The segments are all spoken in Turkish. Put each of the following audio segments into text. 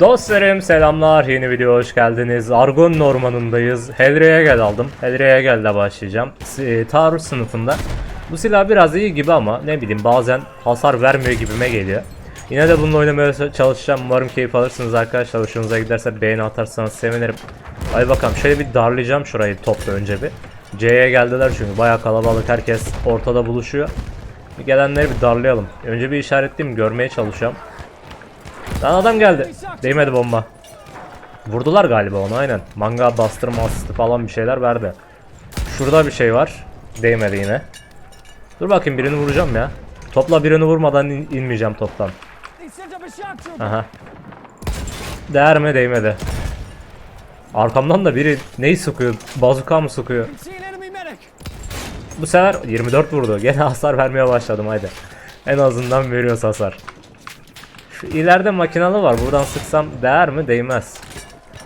Dostlarım selamlar yeni video hoş geldiniz. Argon ormanındayız. Helre'ye gel aldım. Helre'ye gel de başlayacağım. E, taarruz sınıfında. Bu silah biraz iyi gibi ama ne bileyim bazen hasar vermiyor gibime geliyor. Yine de bununla oynamaya çalışacağım. Umarım keyif alırsınız arkadaşlar. Hoşunuza giderse beğeni atarsanız sevinirim. Hadi bakalım şöyle bir darlayacağım şurayı topla önce bir. C'ye geldiler çünkü baya kalabalık herkes ortada buluşuyor. Gelenleri bir darlayalım. Önce bir işaretleyeyim görmeye çalışacağım. Lan adam geldi. Değmedi bomba. Vurdular galiba onu aynen. Manga bastırma asisti falan bir şeyler verdi. Şurada bir şey var. Değmedi yine. Dur bakayım birini vuracağım ya. Topla birini vurmadan in- inmeyeceğim toptan. Aha. Değer mi değmedi. Arkamdan da biri neyi sıkıyor? Bazuka mı sıkıyor? Bu sefer 24 vurdu. Gene hasar vermeye başladım haydi. En azından veriyoruz hasar. Şu ileride makinalı var. Buradan sıksam değer mi? Değmez.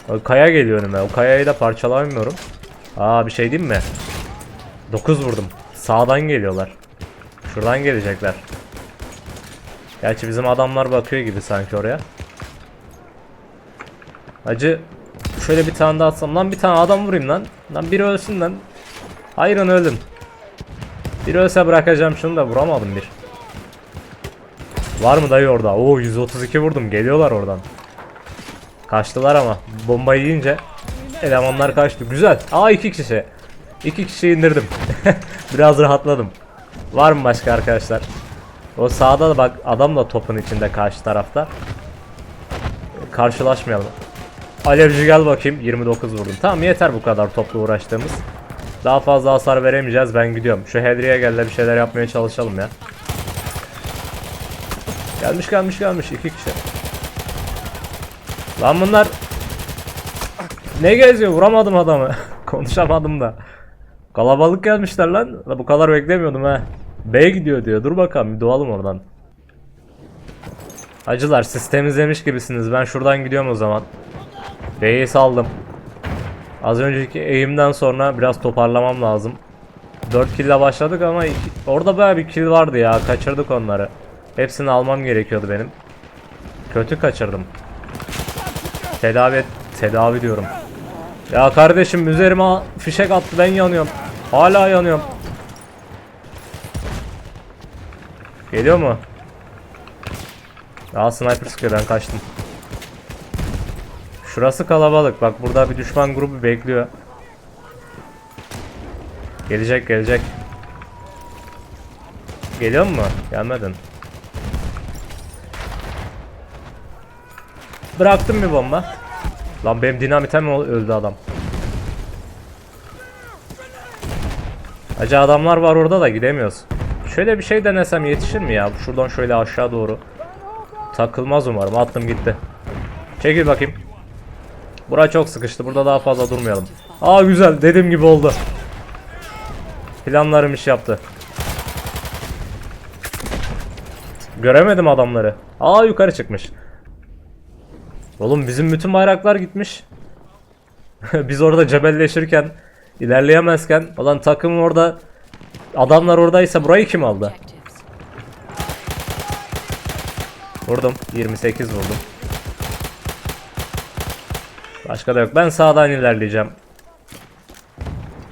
O kaya geliyor önüme. O kayayı da parçalamıyorum. Aa bir şey diyeyim mi? 9 vurdum. Sağdan geliyorlar. Şuradan gelecekler. Gerçi bizim adamlar bakıyor gibi sanki oraya. Acı şöyle bir tane daha atsam lan bir tane adam vurayım lan. Lan biri ölsün lan. Hayır lan öldüm. Bir ölse bırakacağım şunu da vuramadım bir. Var mı dayı orada? Oo 132 vurdum. Geliyorlar oradan. Kaçtılar ama. Bombayı yiyince elemanlar kaçtı. Güzel. Aa iki kişi. İki kişi indirdim. Biraz rahatladım. Var mı başka arkadaşlar? O sağda da bak adam da topun içinde karşı tarafta. Karşılaşmayalım. Alevci gel bakayım 29 vurdum. Tamam yeter bu kadar toplu uğraştığımız. Daha fazla hasar veremeyeceğiz ben gidiyorum. Şu Hedriye gel de bir şeyler yapmaya çalışalım ya. Gelmiş gelmiş gelmiş iki kişi. Lan bunlar ne geziyor vuramadım adamı. Konuşamadım da. Kalabalık gelmişler lan. La bu kadar beklemiyordum ha. B gidiyor diyor. Dur bakalım bir doğalım oradan. Acılar siz temizlemiş gibisiniz. Ben şuradan gidiyorum o zaman. B'yi saldım. Az önceki eğimden sonra biraz toparlamam lazım. 4 kill ile başladık ama orada bayağı bir kill vardı ya. Kaçırdık onları. Hepsini almam gerekiyordu benim. Kötü kaçırdım. Tedavi tedavi diyorum. Ya kardeşim üzerime fişek attı ben yanıyorum. Hala yanıyorum. Geliyor mu? Ya sniper sıkıyor ben kaçtım. Şurası kalabalık. Bak burada bir düşman grubu bekliyor. Gelecek gelecek. Geliyor mu? Gelmedin. Bıraktım bir bomba. Lan benim dinamitem mi öldü adam? Acı adamlar var orada da gidemiyoruz. Şöyle bir şey denesem yetişir mi ya? Şuradan şöyle aşağı doğru. Takılmaz umarım. Attım gitti. Çekil bakayım. Bura çok sıkıştı. Burada daha fazla durmayalım. Aa güzel. Dediğim gibi oldu. Planlarım iş yaptı. Göremedim adamları. Aa yukarı çıkmış. Oğlum bizim bütün bayraklar gitmiş. Biz orada cebelleşirken, ilerleyemezken, olan takım orada, adamlar oradaysa burayı kim aldı? Vurdum. 28 vurdum. Başka da yok. Ben sağdan ilerleyeceğim.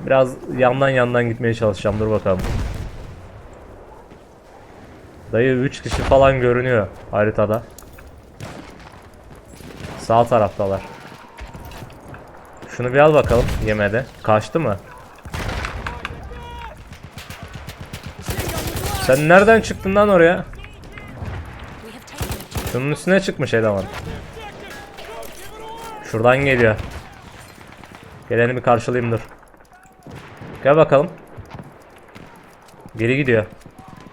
Biraz yandan yandan gitmeye çalışacağım. Dur bakalım. Dayı 3 kişi falan görünüyor haritada. Sağ taraftalar. Şunu bir al bakalım. Yemedi. Kaçtı mı? Sen nereden çıktın lan oraya? Şunun üstüne çıkmış eleman. Şuradan geliyor. Geleni bir karşılayayım dur. Gel bakalım. Geri gidiyor.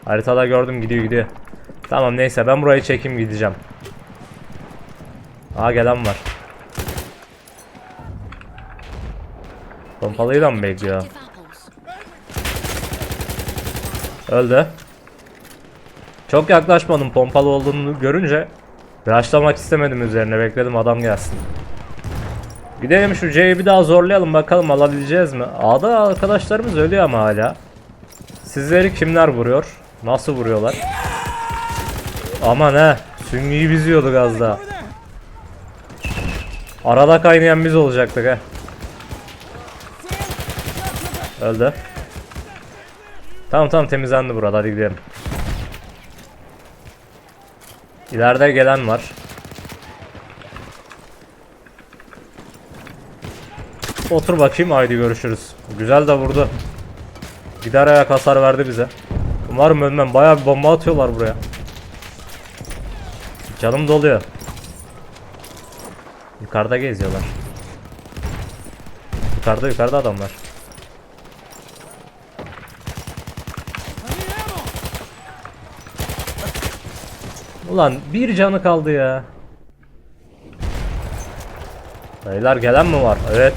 Haritada gördüm gidiyor gidiyor. Tamam neyse ben burayı çekeyim gideceğim. Aa gelen var. Pompalıyla mı bekliyor? Öldü. Çok yaklaşmadım pompalı olduğunu görünce Rushlamak istemedim üzerine bekledim adam gelsin. Gidelim şu C'yi bir daha zorlayalım bakalım alabileceğiz mi? A'da arkadaşlarımız ölüyor ama hala. Sizleri kimler vuruyor? Nasıl vuruyorlar? Aman he süngüyü biz yiyorduk az daha. Arada kaynayan biz olacaktık ha. Öldü. Tamam tamam temizlendi burada hadi gidelim. İleride gelen var. Otur bakayım haydi görüşürüz. Güzel de vurdu. Gider ayak hasar verdi bize. Umarım ölmem. Bayağı bir bomba atıyorlar buraya. Canım doluyor. Yukarıda geziyorlar. Yukarıda yukarıda adamlar. Ulan bir canı kaldı ya. Beyler gelen mi var? Evet.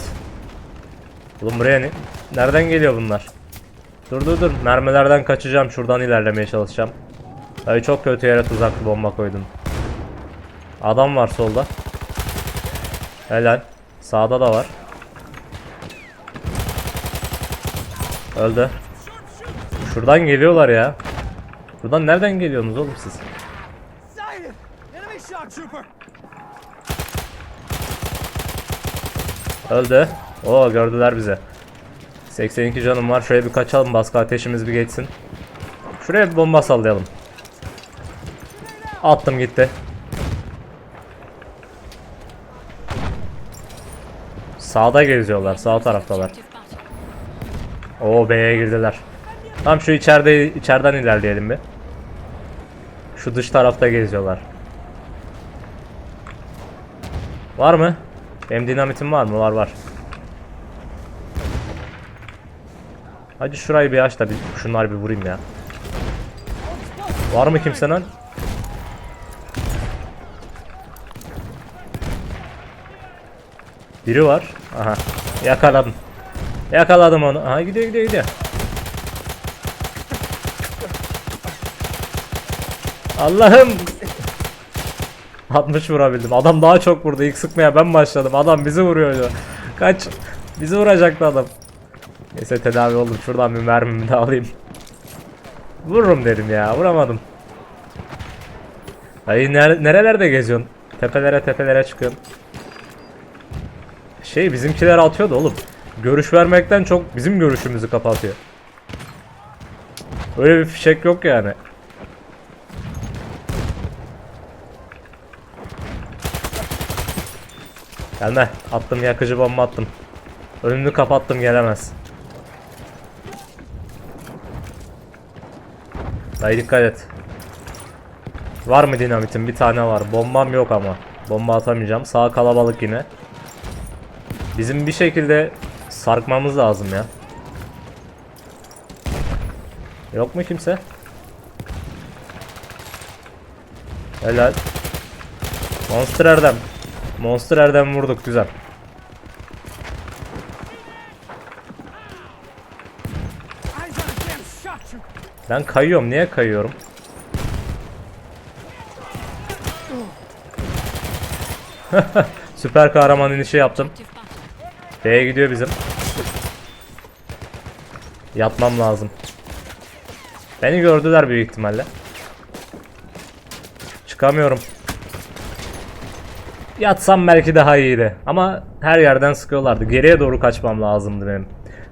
Oğlum buraya ne? Nereden geliyor bunlar? Dur dur dur. Mermilerden kaçacağım. Şuradan ilerlemeye çalışacağım. Dayı çok kötü yere tuzaklı bomba koydum. Adam var solda. Helal. Sağda da var. Öldü. Şuradan geliyorlar ya. Buradan nereden geliyorsunuz oğlum siz? Öldü. Oo gördüler bizi. 82 canım var. Şuraya bir kaçalım. Baskı ateşimiz bir geçsin. Şuraya bir bomba sallayalım. Attım gitti. Sağda geziyorlar. Sağ taraftalar. Oo B'ye girdiler. Tam şu içeride içeriden ilerleyelim bir. Şu dış tarafta geziyorlar. Var mı? Benim dinamitim var mı? Var var. Hadi şurayı bir aç da bir şunları bir vurayım ya. Var mı kimsenin? Biri var. Aha. Yakaladım. Yakaladım onu. Aha gidiyor gidiyor gidiyor. Allah'ım. 60 vurabildim. Adam daha çok vurdu. İlk sıkmaya ben başladım. Adam bizi vuruyordu. Kaç. Bizi vuracaktı adam. Neyse tedavi oldum. Şuradan bir mermimi de alayım. Vururum dedim ya. Vuramadım. Ay nere- nerelerde geziyorsun? Tepelere tepelere çıkıyorsun. Şey bizimkiler atıyordu oğlum. Görüş vermekten çok bizim görüşümüzü kapatıyor. Öyle bir fişek yok yani. Gelme. Attım yakıcı bomba attım. Önünü kapattım gelemez. Dayı dikkat et. Var mı dinamitin? Bir tane var. Bombam yok ama. Bomba atamayacağım. Sağ kalabalık yine. Bizim bir şekilde sarkmamız lazım ya. Yok mu kimse? Helal. Monster Erdem. Monster Erdem vurduk güzel. Ben kayıyorum. Niye kayıyorum? Süper kahraman inişi yaptım. B'ye gidiyor bizim. Yatmam lazım. Beni gördüler büyük ihtimalle. Çıkamıyorum. Yatsam belki daha iyiydi. Ama her yerden sıkıyorlardı. Geriye doğru kaçmam lazımdı benim.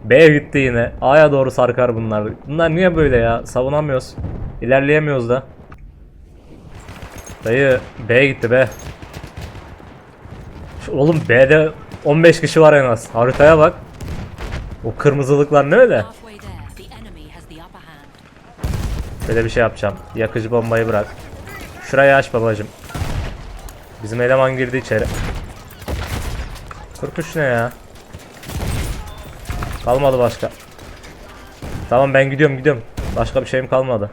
B gitti yine. A'ya doğru sarkar bunlar. Bunlar niye böyle ya? Savunamıyoruz. İlerleyemiyoruz da. Dayı B gitti B. Şu- Oğlum B'de 15 kişi var en az. Haritaya bak. O kırmızılıklar ne öyle? Böyle bir şey yapacağım. Yakıcı bombayı bırak. Şurayı aç babacım. Bizim eleman girdi içeri. 43 ne ya? Kalmadı başka. Tamam ben gidiyorum gidiyorum. Başka bir şeyim kalmadı.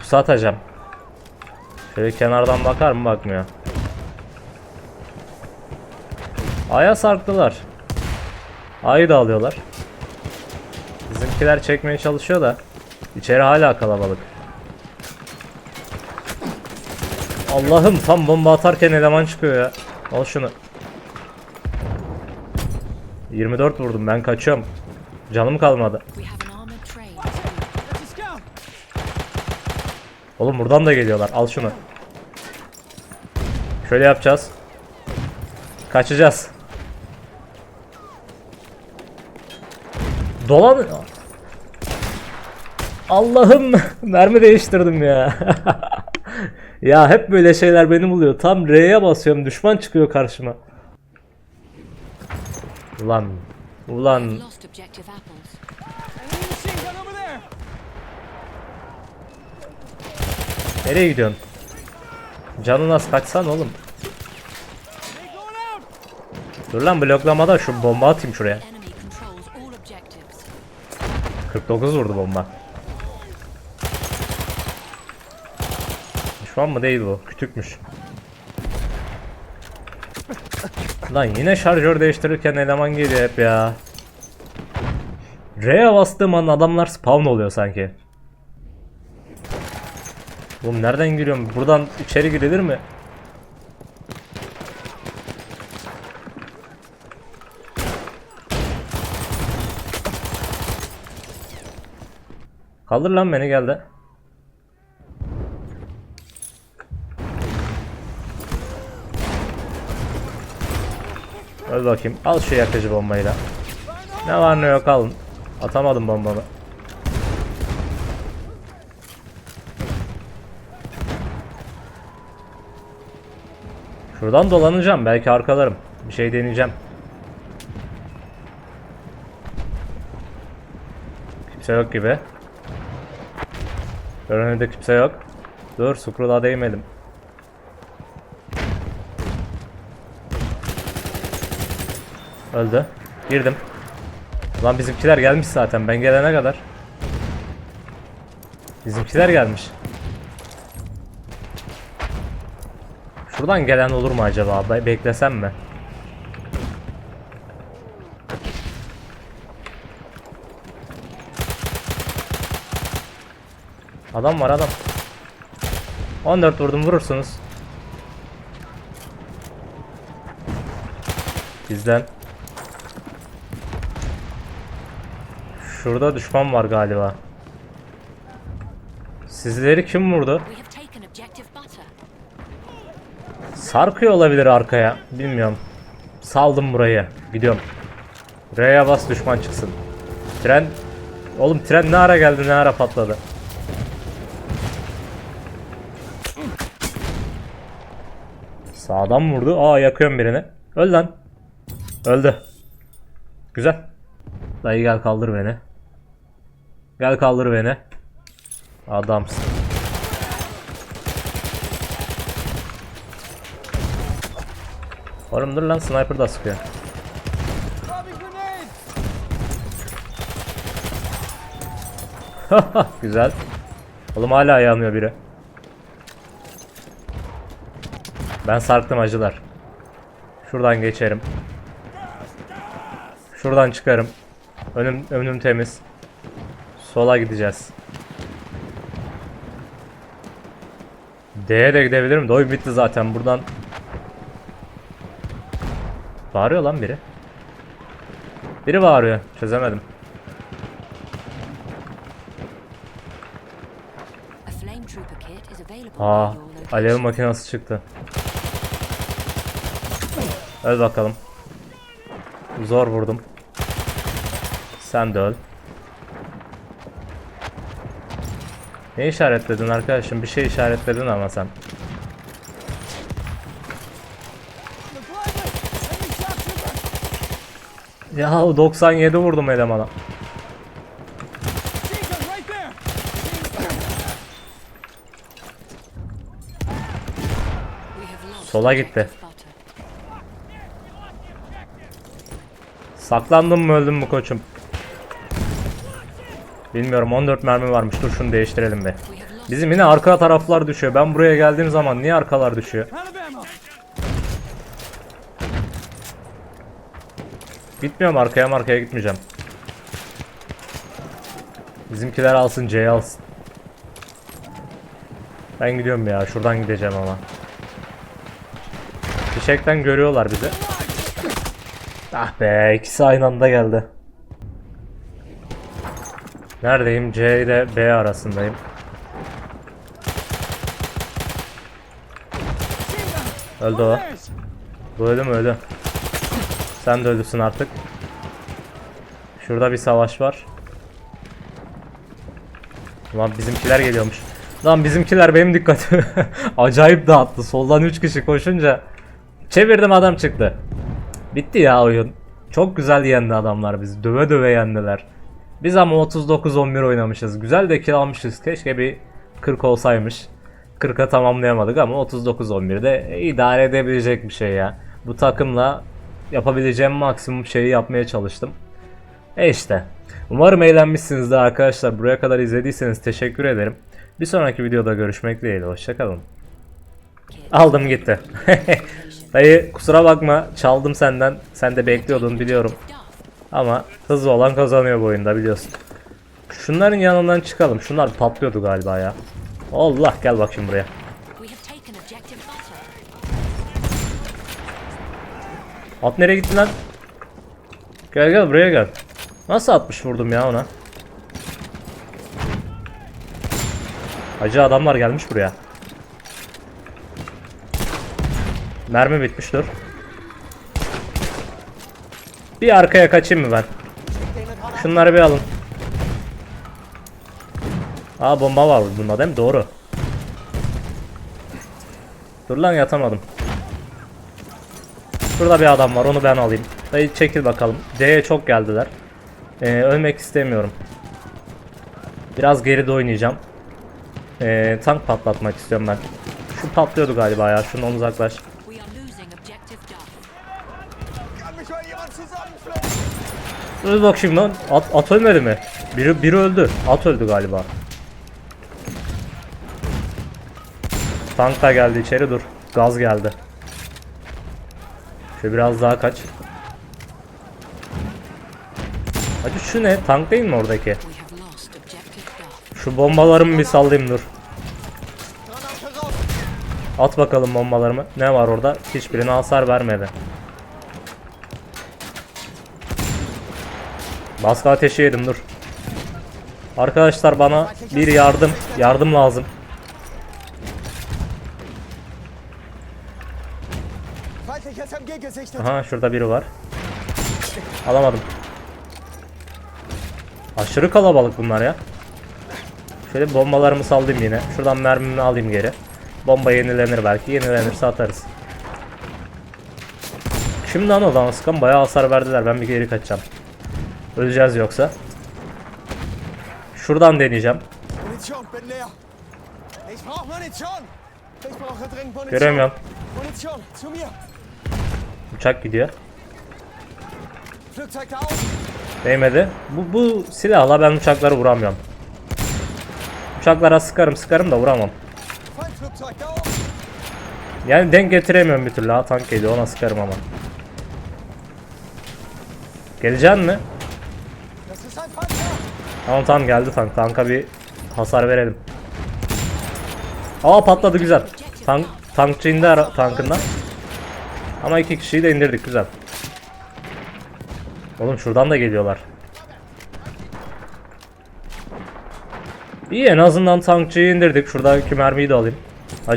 Pusu atacağım. Şöyle kenardan bakar mı bakmıyor. Aya sarktılar. Ayı da alıyorlar. Bizimkiler çekmeye çalışıyor da içeri hala kalabalık. Allah'ım tam bomba atarken eleman çıkıyor ya. Al şunu. 24 vurdum ben kaçıyorum. Canım kalmadı. Oğlum buradan da geliyorlar. Al şunu. Şöyle yapacağız. Kaçacağız. Dolan... Allah'ım mermi değiştirdim ya. ya hep böyle şeyler beni buluyor. Tam R'ye basıyorum düşman çıkıyor karşıma. Ulan ulan nereye gidiyorsun? Canın az kaçsan oğlum. Dur lan bloklamada şu bomba atayım şuraya. 49 vurdu bomba. Şu an mı değil bu? Kütükmüş. Lan yine şarjör değiştirirken eleman geliyor hep ya. R'ye bastığım an adamlar spawn oluyor sanki. Oğlum nereden giriyorum? Buradan içeri girilir mi? Kaldır lan beni geldi. Öl bakayım. Al şu yakıcı bombayı da. Ne var ne yok alın. Atamadım bombamı. Şuradan dolanacağım. Belki arkalarım. Bir şey deneyeceğim. Kimse yok gibi. Önümde kimse yok. Dur Scroll'a değmedim. Öldü. Girdim. Lan bizimkiler gelmiş zaten ben gelene kadar. Bizimkiler gelmiş. Şuradan gelen olur mu acaba? Be- beklesem mi? Adam var adam. 14 vurdum vurursunuz. Bizden. Şurada düşman var galiba. Sizleri kim vurdu? Sarkıyor olabilir arkaya. Bilmiyorum. Saldım burayı. Gidiyorum. R'ye bas düşman çıksın. Tren... Oğlum tren ne ara geldi ne ara patladı. Sağdan vurdu. Aa yakıyorum birini. Öl lan. Öldü. Güzel. Dayı gel kaldır beni. Gel kaldır beni. Adamsın. Oğlum dur lan sniper da sıkıyor. Güzel. Oğlum hala yanmıyor biri. Ben sarktım acılar. Şuradan geçerim. Şuradan çıkarım. Önüm önüm temiz. Sola gideceğiz. D'ye de gidebilirim. de Oyun bitti zaten. Buradan Bağırıyor lan biri. Biri bağırıyor. Çözemedim. Aa, alev makinesi çıktı. Öl bakalım. Zor vurdum. Sen de öl. Ne işaretledin arkadaşım? Bir şey işaretledin ama sen. Ya 97 vurdum elemana. Sola gitti. Saklandın mı öldün mü koçum? Bilmiyorum 14 mermi varmış. Dur şunu değiştirelim be. Bizim yine arka taraflar düşüyor. Ben buraya geldiğim zaman niye arkalar düşüyor? Gitmiyorum arkaya markaya gitmeyeceğim. Bizimkiler alsın C'yi alsın. Ben gidiyorum ya şuradan gideceğim ama. Fişekten görüyorlar bizi. Ah be ikisi aynı anda geldi. Neredeyim? C ile B arasındayım. Öldü o. Bu öldü mü öldü. Sen de ölüsün artık. Şurada bir savaş var. Lan bizimkiler geliyormuş. Lan bizimkiler benim dikkatimi acayip dağıttı. Soldan 3 kişi koşunca çevirdim adam çıktı. Bitti ya oyun. Çok güzel yendi adamlar bizi. Döve döve yendiler. Biz ama 39-11 oynamışız. Güzel de kill almışız. Keşke bir 40 olsaymış. 40'a tamamlayamadık ama 39-11'de idare edebilecek bir şey ya. Bu takımla yapabileceğim maksimum şeyi yapmaya çalıştım. E işte. Umarım eğlenmişsinizdir arkadaşlar. Buraya kadar izlediyseniz teşekkür ederim. Bir sonraki videoda görüşmek dileğiyle. Hoşçakalın. Aldım gitti. Dayı kusura bakma çaldım senden. Sen de bekliyordun biliyorum. Ama hızlı olan kazanıyor bu oyunda biliyorsun. Şunların yanından çıkalım. Şunlar patlıyordu galiba ya. Allah gel bak şimdi buraya. At nereye gitti lan? Gel gel buraya gel. Nasıl 60 vurdum ya ona? Acı adamlar gelmiş buraya. Mermi bitmiş dur. Bir arkaya kaçayım mı ben? Şunları bir alın. Aa bomba var bunda değil mi? Doğru. Dur lan yatamadım. Şurada bir adam var onu ben alayım. Dayı çekil bakalım. C'ye çok geldiler. Ee, ölmek istemiyorum. Biraz geride oynayacağım. Ee, tank patlatmak istiyorum ben. Şu patlıyordu galiba ya. Şundan uzaklaş. Zusammenflennen? Dur bak şimdi lan. At, at ölmedi mi? Biri, biri öldü. At öldü galiba. Tank da geldi içeri dur. Gaz geldi. Şöyle biraz daha kaç. Hadi şu ne? Tank değil mi oradaki? Şu bombalarımı bir sallayayım dur. At bakalım bombalarımı. Ne var orada? Hiçbirine hasar vermedi. Baskı ateşi yedim dur. Arkadaşlar bana bir yardım. Yardım lazım. Aha şurada biri var. Alamadım. Aşırı kalabalık bunlar ya. Şöyle bombalarımı sallayayım yine. Şuradan mermimi alayım geri. Bomba yenilenir belki. Yenilenirse atarız. Şimdi lan o sıkan bayağı hasar verdiler. Ben bir geri kaçacağım. Öleceğiz yoksa. Şuradan deneyeceğim. Göremiyorum. Uçak gidiyor. Değmedi. Bu, bu silahla ben uçakları vuramıyorum. Uçaklara sıkarım sıkarım da vuramam. Yani denk getiremiyorum bir türlü. Ha tank geliyor ona sıkarım ama. Geleceksin mi? Tamam tamam geldi tank. Tanka bir hasar verelim. Aa patladı güzel. Tank, tankçı indi tankından. Ama iki kişiyi de indirdik güzel. Oğlum şuradan da geliyorlar. İyi en azından tankçıyı indirdik. Şuradaki mermiyi de alayım.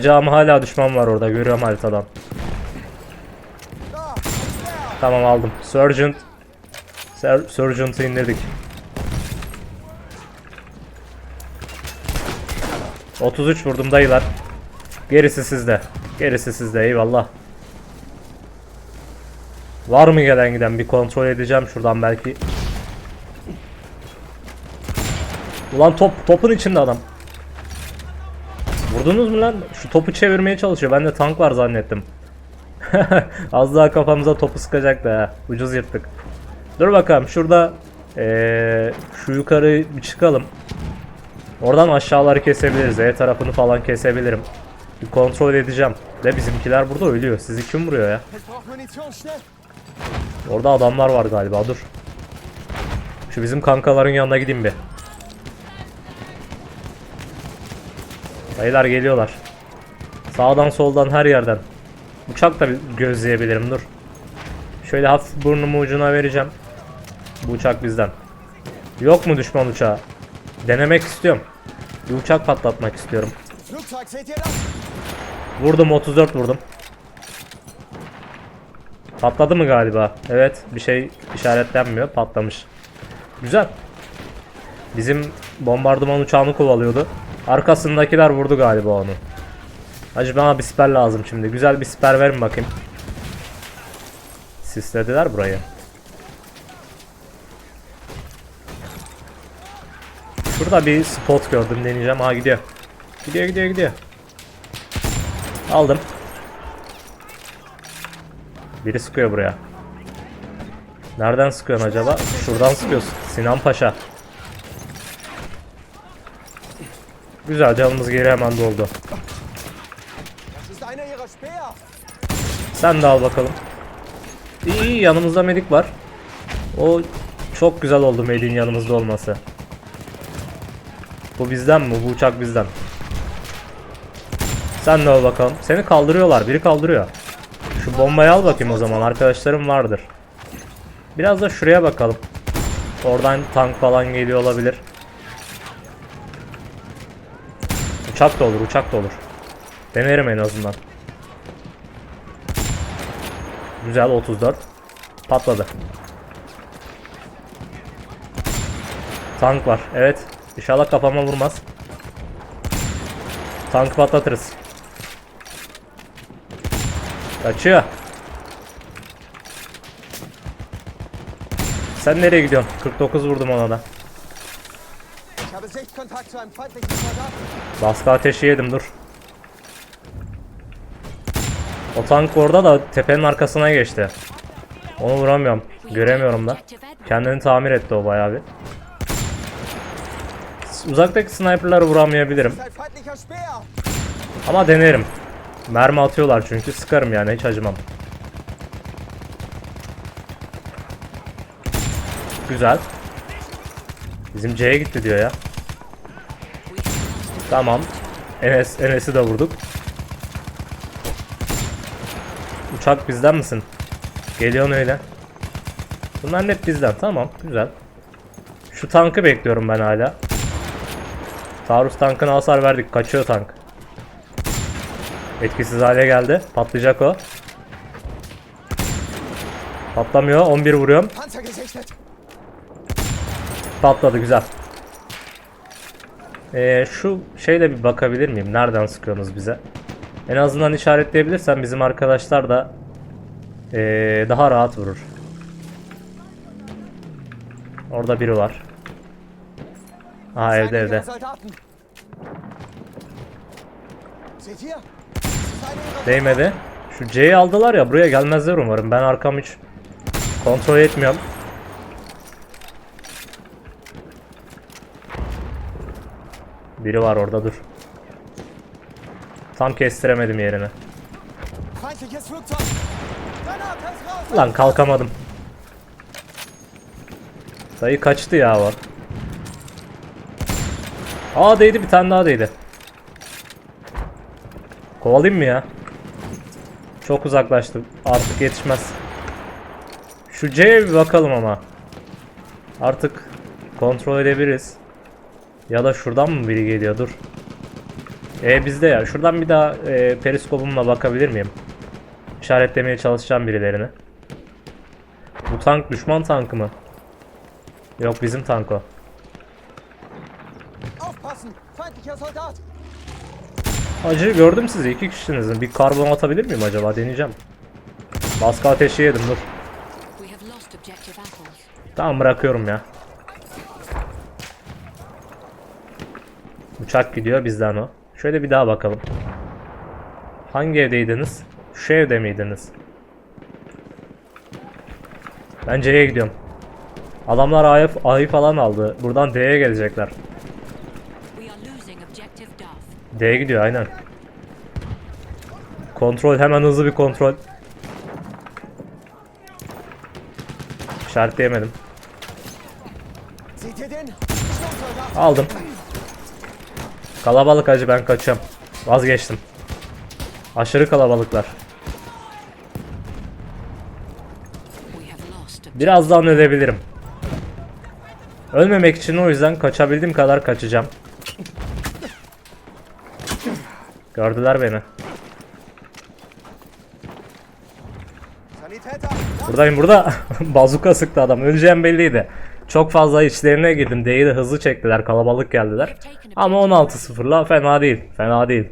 Ama hala düşman var orada görüyorum haritadan. Tamam aldım. Sergeant. Ser Sergeant'ı indirdik. 33 vurdum dayılar. Gerisi sizde. Gerisi sizde eyvallah. Var mı gelen giden bir kontrol edeceğim şuradan belki. Ulan top topun içinde adam. Vurdunuz mu lan? Şu topu çevirmeye çalışıyor. Ben de tank var zannettim. Az daha kafamıza topu sıkacaktı ha. Ucuz yırttık. Dur bakalım şurada eee, şu yukarı bir çıkalım. Oradan aşağıları kesebiliriz. E tarafını falan kesebilirim. Bir kontrol edeceğim. Ve bizimkiler burada ölüyor. Sizi kim vuruyor ya? Orada adamlar var galiba dur. Şu bizim kankaların yanına gideyim bir. Dayılar geliyorlar. Sağdan soldan her yerden. Uçak da gözleyebilirim dur. Şöyle hafif burnumu ucuna vereceğim. Bu uçak bizden. Yok mu düşman uçağı? Denemek istiyorum. Bir uçak patlatmak istiyorum. Vurdum 34 vurdum. Patladı mı galiba? Evet bir şey işaretlenmiyor. Patlamış. Güzel. Bizim bombardıman uçağını kovalıyordu. Arkasındakiler vurdu galiba onu. Hacı bana bir siper lazım şimdi. Güzel bir siper verin bakayım. Sislediler burayı. Şurada bir spot gördüm deneyeceğim. Ha gidiyor. Gidiyor gidiyor gidiyor. Aldım. Biri sıkıyor buraya. Nereden sıkıyorsun acaba? Şuradan sıkıyorsun. Sinan Paşa. Güzel canımız geri hemen doldu. Sen de al bakalım. İyi yanımızda medik var. O çok güzel oldu Medik'in yanımızda olması. Bu bizden mi? Bu uçak bizden. Sen de al bakalım. Seni kaldırıyorlar. Biri kaldırıyor. Şu bombayı al bakayım o zaman. Arkadaşlarım vardır. Biraz da şuraya bakalım. Oradan tank falan geliyor olabilir. Uçak da olur, uçak da olur. Denerim en azından. Güzel 34. Patladı. Tank var. Evet. İnşallah kafama vurmaz. Tank patlatırız. Kaçıyor. Sen nereye gidiyorsun? 49 vurdum ona da. Baskı ateşi yedim dur. O tank orada da tepenin arkasına geçti. Onu vuramıyorum. Göremiyorum da. Kendini tamir etti o bayağı bir. Uzaktaki sniperları vuramayabilirim. Ama denerim. Mermi atıyorlar çünkü sıkarım yani hiç acımam. Güzel. Bizim C'ye gitti diyor ya. Tamam. Enes, Enes'i de vurduk. Uçak bizden misin? Geliyorsun öyle. Bunlar hep bizden. Tamam. Güzel. Şu tankı bekliyorum ben hala. Taarruz tankına hasar verdik. Kaçıyor tank. Etkisiz hale geldi. Patlayacak o. Patlamıyor. 11 vuruyorum. Patladı güzel. Ee, şu şeyle bir bakabilir miyim? Nereden sıkıyorsunuz bize? En azından işaretleyebilirsen bizim arkadaşlar da ee, daha rahat vurur. Orada biri var. İst einer ihrer Değmedi. Şu C'yi aldılar ya buraya gelmezler umarım. Ben arkam hiç kontrol etmiyorum. Biri var orada dur. Tam kestiremedim yerini. Lan kalkamadım. Dayı kaçtı ya o. Aa değdi bir tane daha değdi. Kovalayayım mı ya? Çok uzaklaştım. Artık yetişmez. Şu C'ye bir bakalım ama. Artık kontrol edebiliriz. Ya da şuradan mı biri geliyor? Dur. E bizde ya. Şuradan bir daha e, periskopumla bakabilir miyim? İşaretlemeye çalışacağım birilerini. Bu tank düşman tankı mı? Yok bizim tank o. Acı gördüm sizi iki kişisiniz. Bir karbon atabilir miyim acaba deneyeceğim. Baskı ateşi yedim dur. Tamam bırakıyorum ya. Uçak gidiyor bizden o. Şöyle bir daha bakalım. Hangi evdeydiniz? Şu evde miydiniz? Ben C'ye gidiyorum. Adamlar A'yı falan aldı. Buradan D'ye gelecekler. D'ye gidiyor aynen. Kontrol hemen hızlı bir kontrol. İşaretleyemedim. Aldım. Kalabalık acı ben kaçıyorum. Vazgeçtim. Aşırı kalabalıklar. Birazdan ölebilirim. Ölmemek için o yüzden kaçabildiğim kadar kaçacağım. Gördüler beni. Buradayım burada. Bazuka sıktı adam. Öleceğim belliydi. Çok fazla içlerine girdim. D'yi de hızlı çektiler. Kalabalık geldiler. Ama 16-0'la fena değil. Fena değil.